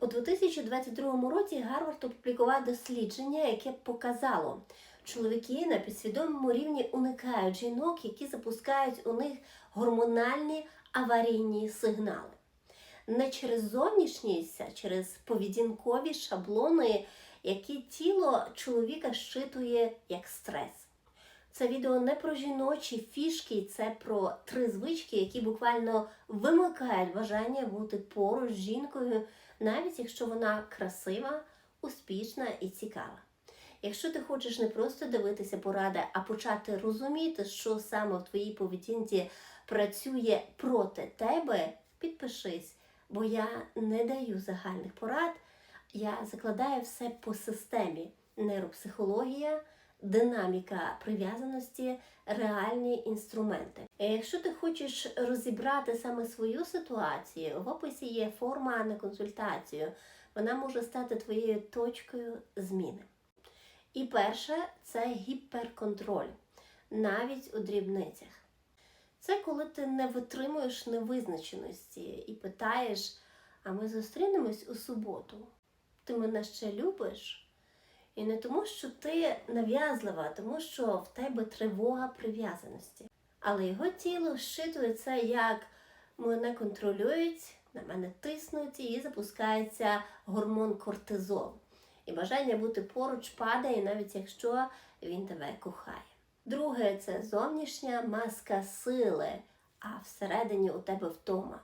У 2022 році Гарвард опублікував дослідження, яке показало, чоловіки на підсвідомому рівні уникають жінок, які запускають у них гормональні аварійні сигнали. Не через зовнішність, а через поведінкові шаблони, які тіло чоловіка щитує як стрес. Це відео не про жіночі фішки, це про три звички, які буквально вимикають бажання бути поруч з жінкою, навіть якщо вона красива, успішна і цікава. Якщо ти хочеш не просто дивитися поради, а почати розуміти, що саме в твоїй поведінці працює проти тебе, підпишись, бо я не даю загальних порад, я закладаю все по системі нейропсихологія динаміка прив'язаності, реальні інструменти. Якщо ти хочеш розібрати саме свою ситуацію, в описі є форма на консультацію. Вона може стати твоєю точкою зміни. І перше це гіперконтроль, навіть у дрібницях. Це коли ти не витримуєш невизначеності і питаєш, а ми зустрінемось у суботу. Ти мене ще любиш? І не тому, що ти нав'язлива, а тому що в тебе тривога прив'язаності. Але його тіло щитує це як мене контролюють, на мене тиснуть і запускається гормон кортизол. І бажання бути поруч падає, навіть якщо він тебе кохає. Друге це зовнішня маска сили, а всередині у тебе втома.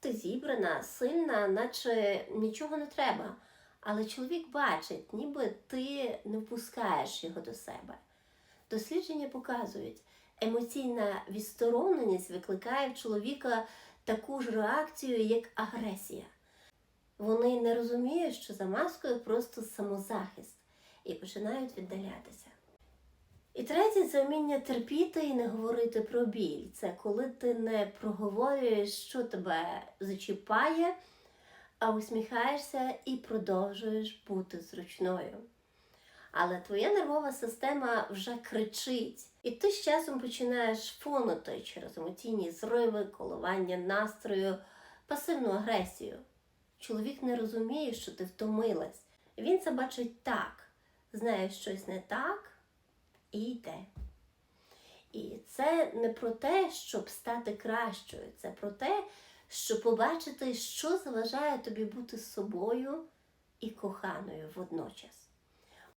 Ти зібрана, сильна, наче нічого не треба. Але чоловік бачить, ніби ти не впускаєш його до себе. Дослідження показують, емоційна відстороненість викликає в чоловіка таку ж реакцію, як агресія. Вони не розуміють, що за маскою просто самозахист і починають віддалятися. І третє це вміння терпіти і не говорити про біль. Це коли ти не проговорюєш, що тебе зачіпає а усміхаєшся і продовжуєш бути зручною. Але твоя нервова система вже кричить, і ти з часом починаєш фонити через емоційні зриви, коливання настрою, пасивну агресію. Чоловік не розуміє, що ти втомилась. Він це бачить так, знає щось не так і йде. І це не про те, щоб стати кращою, це про те, щоб побачити, що заважає тобі бути собою і коханою водночас.